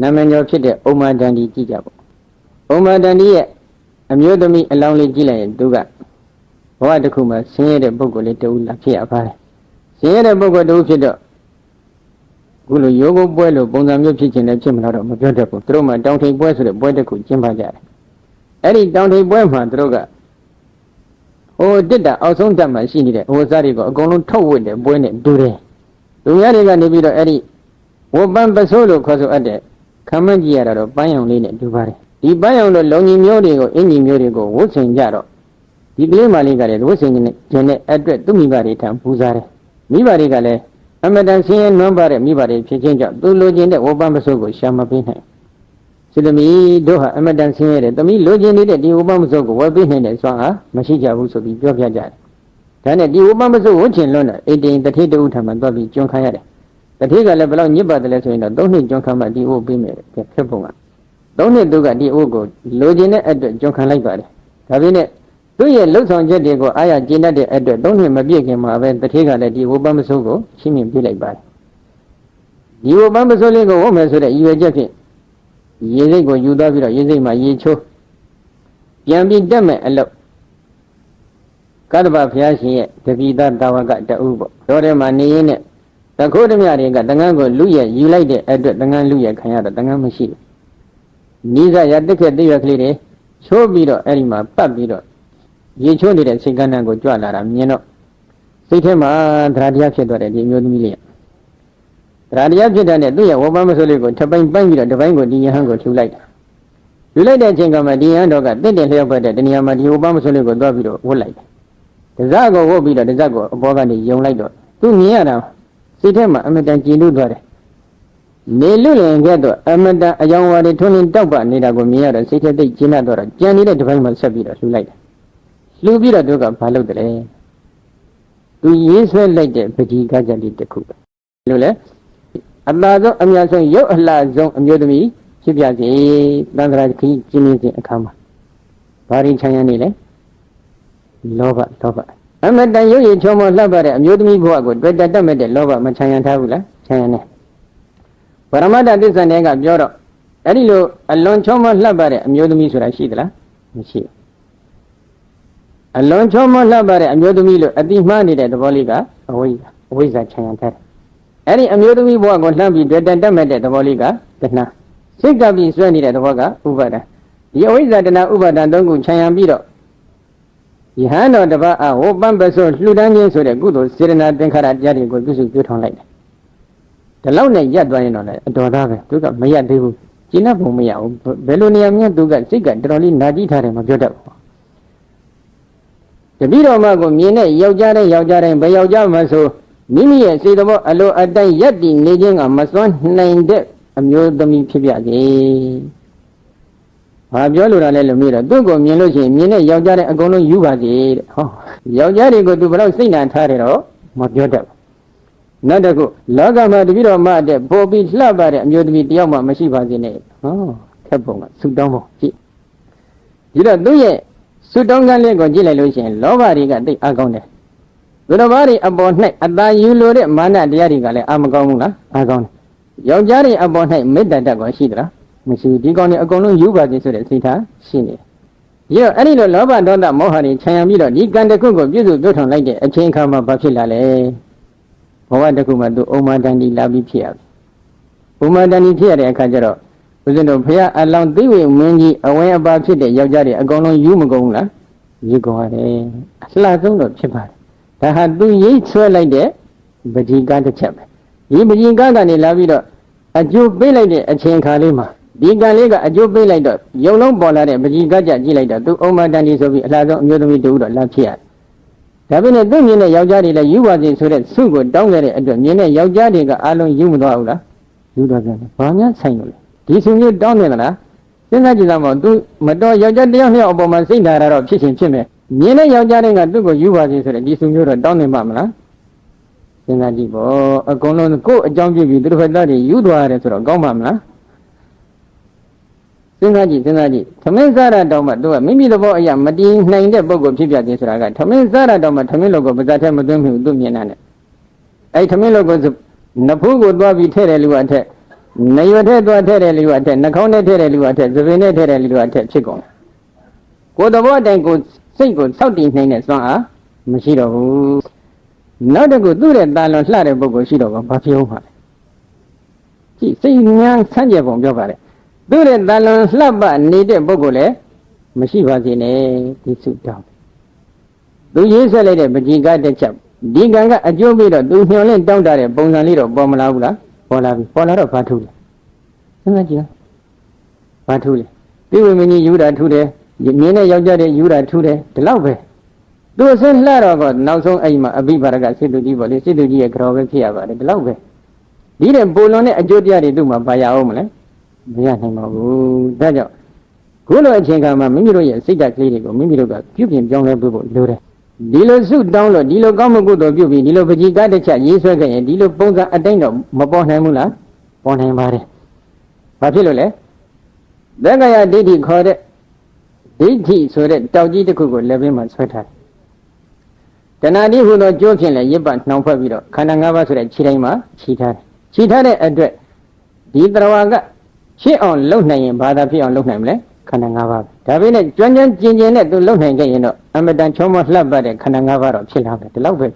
နာမည်ကျော်ဖြစ်တဲ့ဥမ္မာတန်ဒီကြည့်ကြပေါ့ဥမ္မာတန်ဒီရဲ့အမျိုးသမီးအလောင်းလေးကြည့်လိုက်ရင်သူကဘဝတစ်ခုမှာဆင်းရဲတဲ့ပုဂ္ဂိုလ်လေးတူလာဖြစ်ရပါတယ်ဆင်းရဲတဲ့ပုဂ္ဂိုလ်တူဖြစ်တော့ခုလိုယောဂပွဲလိုပုံစံမျိုးဖြစ်ခြင်းလည်းဖြစ်မလာတော့မပြောတတ်ဘူးသူတို့မှတောင်ထိပ်ပွဲဆိုတဲ့ပွဲတစ်ခုကျင်းပကြတယ်အဲ့ဒီတောင်ထိပ်ပွဲမှာသူတို့ကဟိုတစ်တာအောက်ဆုံးတက်မှရှိနေတဲ့ဟိုစားတွေကိုအကုန်လုံးထုတ်ဝစ်တဲ့ပွဲနဲ့တူတယ်လူများတွေကနေပြီးတော့အဲ့ဒီဝပန်ပစိုးလို့ခေါ်ဆိုအပ်တဲ့ ခံမကြည့်ရတာတော့ပန်းရောင်လေးနဲ့တူပါတယ်ဒီပန်းရောင်လိုလုံကြီးမျိုးတွေကိုအင်ကြီးမျိုးတွေကိုဝတ်ဆင်ကြတော့ဒီကလေးမလေးကလည်းဝတ်ဆင်ခြင်းနဲ့အတွက်သူ့မိဘတွေထံပူဇာတယ်မိဘတွေကလည်းအမတန်ဆင်းရဲနွမ်းပါတဲ့မိဘတွေဖြစ်ခြင်းကြောင့်သူလိုချင်တဲ့ဝပန်ပစိုးကိုရှာမပေးနိုင်စိသမီးတို့ဟာအမတန်ဆင်းရဲတဲ့သမီးလိုချင်နေတဲ့ဒီဝပန်ပစိုးကိုဝယ်ပေးနိုင်တဲ့စွမ်းအားမရှိကြဘူးဆိုပြီးပြောပြကြတယ်ဒါနဲ့ဒီဝပန်ပစိုးဝတ်ချင်လွန်းတော့အိမ်တင်တတိတူထံမှာသွားပြီးကျွန်းခါရတယ် တတိကလည်းဘယ်လောက်ညစ်ပါတယ်လဲဆိုရင်တော့သုံးနှစ်ကျွန်းခါမှဒီအိုးပေးမယ်ဖြစ်ပုံကသုံးနှစ်သူကဒီအိုးကိုလိုချင်တဲ့အတွက်ကျွန်းခံလိုက်ပါတယ်ဒါပေမဲ့သူ့ရဲ့လှုပ်ဆောင်ချက်တွေကိုအားရကျင့်တတ်တဲ့အတွက်သုံးနှစ်မပြည့်ခင်မှာပဲတတိကလည်းဒီဝပန်ပစိုးကိုရှင်းမြင်ပြလိုက်ပါတယ်ဒီဝပန်ပစိုးလေးကိုဝတ်မယ်ဆိုတဲ့ရည်ရွယ်ချက်ဖြင့်ရေစိတ်ကိုယူသွားပြီးတော့ရေစိတ်မှာရေချိုးပြန်ပြီးတက်မဲ့အလုပ်ကတ္တဗဘုရားရှင်ရဲ့တပိသတာဝကတူပေါ့တော်ထဲမှာနေရင်းနဲ့ တခိုးဓမြတွေကတန်ငန်းကိုလူရဲ့ယူလိုက်တဲ့အတွက်တန်ငန်းလူရဲ့ခံရတော့တန်ငန်းမရှိဘူးနိစ္စရတက်ခဲ့တည့်ရကလေးတွေချိုးပြီးတော့အဲ့ဒီမှာပတ်ပြီးတော့ရေချိုးနေတဲ့စိတ်ကန်းတန်းကိုကြွလာတာမြင်တော့စိတ်ထဲမှာသရတရားဖြစ်သွားတယ်ဒီအမျိုးသမီးလေးသရတရားဖြစ်တဲ့နဲ့သူ့ရဲ့ဝပန်းမစိုးလေးကိုထပ်ပိုင်းပိုင်းပြီးတော့တပိုင်းကိုဒီယဟန်ကိုထူလိုက်တာထူလိုက်တဲ့အချိန်ကမှဒီယဟန်တော့ကတင့်တယ်လျောက်ပတ်တဲ့တဏှာမှာဒီဝပန်းမစိုးလေးကိုသွားပြီးတော့ဝတ်လိုက်တယ်တစကိုဝတ်ပြီးတော့တစကိုအပေါ်ကနေယုံလိုက်တော့သူမြင်ရတာ စိတ်ထဲမှာအမတန်ကြည်နုသွားတယ်နေလူလင်ခဲ့တော့အမတန်အယောင်ဝါတွေထွန်းလင်းတောက်ပနေတာကိုမြင်ရတော့စိတ်ထဲသိကျဉ်းတတ်တော့ကြံနေတဲ့တပိုင်းမှာဆက်ပြီးတော့လှူလိုက်တယ်လှူပြီးတော့သူကဘာလုပ်တယ်လဲသူရေးဆွဲလိုက်တဲ့ပကြီးကကြလေးတစ်ခုလို့လဲအသာဆုံးအများဆုံးရုပ်အလှဆုံးအမျိုးသမီးဖြစ်ပြစေသံဃာခီးကျင်းနေခြင်းအခါမှာဘာရင်ချမ်းရနေလဲလောဘလောဘ အမတန်ရုပ်ရည်ချောမောလှပ်ပါတဲ့အမျိုးသမီးဘဝကိုတွေ့တတ်တတ်မဲ့တဲ့လောဘမချမ်းရထားဘူးလားချမ်းရနေပရမတ္တသစ္စာတွေကပြောတော့အဲ့ဒီလိုအလွန်ချောမောလှပ်ပါတဲ့အမျိုးသမီးဆိုတာရှိသလားမရှိဘူးအလွန်ချောမောလှပ်ပါတဲ့အမျိုးသမီးလို့အတိမှားနေတဲ့သဘောလေးကအဝိဇ္ဇာအဝိဇ္ဇာချမ်းရထားတယ်အဲ့ဒီအမျိုးသမီးဘဝကိုလှမ်းပြီးတွေ့တတ်တတ်မဲ့တဲ့သဘောလေးကတဏှာစိတ်ကပ်ပြီးဆွဲနေတဲ့သဘောကဥပါဒံဒီအဝိဇ္ဇာတဏှာဥပါဒံသုံးခုခြံရံပြီးတော့ ယဟန်တော်တပတ်အဝပံပဆိုလှူဒန်းခြင်းဆိုတဲ့ကုသိုလ်စေတနာသင်္ခါရတရားတွေကိုပြုစုပြောထောင်လိုက်တယ်ဒီလောက်နဲ့ရက်သွားရင်တော့လည်းအတော်သားပဲသူကမရက်သေးဘူးကျင့်တတ်ဖို့မရဘူးဘယ်လိုနေရာမြတ်သူကစိတ်ကတော်တော်လေးနာကြည့်ထားတယ်မပြောတတ်ဘူးတတိတော်မကိုမြင်တဲ့ယောက်ျားတဲ့ယောက်ျားတိုင်းဘယ်ယောက်ျားမှဆိုမိမိရဲ့စေတဘောအလိုအတိုင်းရက်တည်နေခြင်းကမစွမ်းနိုင်တဲ့အမျိုးသမီးဖြစ်ပြစေ။ ဘာပြောလို့လဲလို့မေးတော့သူ့ကိုမြင်လို့ရှိရင်မြင်တဲ့ယောက်ျားတဲ့အကုန်လုံးယူပါစေတဲ့။ဟောယောက်ျားတွေကိုသူဘယ်တော့စိတ်နာထားတယ်တော့မပြောတတ်ဘူး။နောက်တစ်ခုလောကမှာတပိတော်မတဲ့ပို့ပြီးလှပတဲ့အမျိုးသမီးတယောက်မှမရှိပါစေနဲ့။ဟောခက်ပုံကဆူတောင်းပုံကြည့်။ဒီတော့သူ့ရဲ့ဆူတောင်းကန်းလေးကိုကြည့်လိုက်လို့ရှိရင်လောဘတွေကသိအကောင်းတယ်။သူတော်ဘာတွေအပေါ်၌အတာယူလိုတဲ့မာနတရားတွေကလည်းအာမကောင်းဘူးလားအာကောင်းတယ်ယောက်ျားတွေအပေါ်၌မေတ္တာတတ်ကောရှိသလား မရှိဒီကောင်တွေအကုန်လုံးယူပါခြင်းဆိုတဲ့စိတ်ထားရှိနေတယ်ရောအဲ့ဒီလိုလောဘဒေါသမောဟတွေခြံရံပြီးတော့ဒီကံတစ်ခုကိုပြည့်စုံပြုထောင်လိုက်တဲ့အချိန်အခါမှာဘာဖြစ်လာလဲဘဝတစ်ခုမှာသူအုံမတန်တီလာပြီးဖြစ်ရပြီဘုမတန်တီဖြစ်ရတဲ့အခါကျတော့ဦးဇင်းတို့ဖះအလောင်းသိဝေမင်းကြီးအဝဲအပါဖြစ်တဲ့ယောက်ျားတွေအကုန်လုံးယူမကုန်ဘူးလားယူကုန်ရတယ်အလှဆုံးတော့ဖြစ်ပါတယ်ဒါဟာသူရိတ်ဆွဲလိုက်တဲ့ပဋိကတစ်ချက်ပဲဒီပဋိကကနေလာပြီးတော့အကျိုးပေးလိုက်တဲ့အချိန်ခါလေးမှာ ဒီကံလေးကအကျိုးပေးလိုက်တော့ယုံလုံးပေါ်လာတဲ့ပဋိကကြကြည့်လိုက်တော့သူအုံမတန်ဒီဆိုပြီးအလားဆုံးအမျိုးသမီးတူတော့လာဖြစ်ရတယ်။ဒါပေမဲ့သူ့မြင်တဲ့ယောက်ျားတွေလည်းယူပါစေဆိုတဲ့ဆုကိုတောင်းခဲ့တဲ့အတွက်မြင်တဲ့ယောက်ျားတွေကအားလုံးယူမသွားဘူးလား။ယူတော့ပြန်တယ်။ဘာများဆိုင်လို့လဲ။ဒီဆုမျိုးတောင်းနေသလား။စဉ်းစားကြည့်သားမအောင်သူမတော်ယောက်ျားတစ်ယောက်နှစ်ယောက်အပေါ်မှာစိတ်ဓာတ်ရတော့ဖြစ်ချင်းဖြစ်မယ်။မြင်တဲ့ယောက်ျားတွေကသူ့ကိုယူပါစေဆိုတဲ့ဒီဆုမျိုးတော့တောင်းနေမှာမလား။စဉ်းစားကြည့်ပေါ့အကုန်လုံးကိုယ့်အကြောင်းပြပြီးသူတို့ဘက်သားတွေယူသွားရတယ်ဆိုတော့ကောင်းပါမလား စဉ်းစားကြည့်စဉ်းစားကြည့်သမင်းစားရတောင်မှသူကမိမိသဘောအရာမတည်နိုင်တဲ့ပုံကိုဖြစ်ပြခြင်းဆိုတာကသမင်းစားရတောင်မှသမင်းလောကပါဇာထဲမသွင်းဘူးသူမြင်တာနဲ့အဲ့သမင်းလောကနဖူးကိုသွားပြီးထဲ့တယ်လူကအထက်နေရွက်ထဲသွားထဲတဲ့လူကအထက်နှာခေါင်းထဲထဲတဲ့လူကအထက်သပင်ထဲထဲတဲ့လူကအထက်ဖြစ်ကုန်တယ်ကိုယ်သဘောအတိုင်းကိုစိတ်ကိုစောက်တည်နိုင်တဲ့စွမ်းအားမရှိတော့ဘူးနောက်တစ်ခုသူ့ရဲ့တာလွန်လှတဲ့ပုဂ္ဂိုလ်ရှိတော့ဘာဖြစ်အောင်ပါလဲကြည့်စိတ်ဉာဏ်ဆန်းကျက်ပုံပြောပါလေ သူ့ရဲ့တာလွန်လှပနေတဲ့ပုဂ္ဂိုလ်လည်းမရှိပါစေနဲ့ဒီစုတောင်းသူရေးဆက်လိုက်တဲ့ပကြီးကတစ်ချက်ဒီကံကအကျိုးပြီးတော့သူညှော်လင့်တောင်းတတဲ့ပုံစံလေးတော့ပေါ်မလာဘူးလားပေါ်လာပြီပေါ်လာတော့ဘာထူးလဲစဉ်းစားကြည့်ဘာထူးလဲပြိဝေမင်းကြီးယူတာထူးတယ်မြင်းနဲ့ယောက်ျားတွေယူတာထူးတယ်ဒီလောက်ပဲသူအစင်းလှတော့ကနောက်ဆုံးအဲ့မှာအဘိပါရကစေတုကြီးပေါ့လေစေတုကြီးရဲ့ကြော်ပဲဖြစ်ရပါတယ်ဒီလောက်ပဲဒီတဲ့ပိုလွန်တဲ့အကျိုးတရားတွေသူ့မှာပါရအောင်မလဲ မရနိုင်ပါဘူးဒါကြောင့်ခုလိုအချိန်ခါမှာမိမိတို့ရဲ့စိတ်ဓာတ်ကလေးတွေကိုမိမိတို့ကပြုပြင်ပြောင်းလဲဖို့လိုတယ်ဒီလိုစုတောင်းလို့ဒီလိုကောင်းမှုကုသိုလ်ပြုပြီးဒီလိုပကြီးကားတစ်ချက်ရေးဆွဲခဲ့ရင်ဒီလိုပုံစံအတိုင်းတော့မပေါ်နိုင်ဘူးလားပေါ်နိုင်ပါတယ်ဘာဖြစ်လို့လဲသက္ကရာဒိဋ္ဌိခေါ်တဲ့ဒိဋ္ဌိဆိုတဲ့တောက်ကြီးတစ်ခုကိုလက်ဘင်းမှာဆွဲထားတယ်တဏှာတိဟူသောကြိုးဖြင့်လည်းရစ်ပတ်နှောင်ဖွဲ့ပြီးတော့ခန္ဓာ၅ပါးဆိုတဲ့ခြေတိုင်းမှာခြိထားတယ်ခြိထားတဲ့အတွက်ဒီတရဝါက ဖြစ်အောင်လုပ်နိုင်ရင်ဘာသာဖြစ်အောင်လုပ်နိုင်မလဲခန္ဓာ၅ပါးဒါပေမဲ့ကျွမ်းကျွမ်းကျင်ကျင်နဲ့သူလုပ်နိုင်ခဲ့ရင်တော့အမတန်ချုံမလှပ်ပတ်တဲ့ခန္ဓာ၅ပါးတော့ဖြစ်လာတယ်ဒီလောက်ပဲ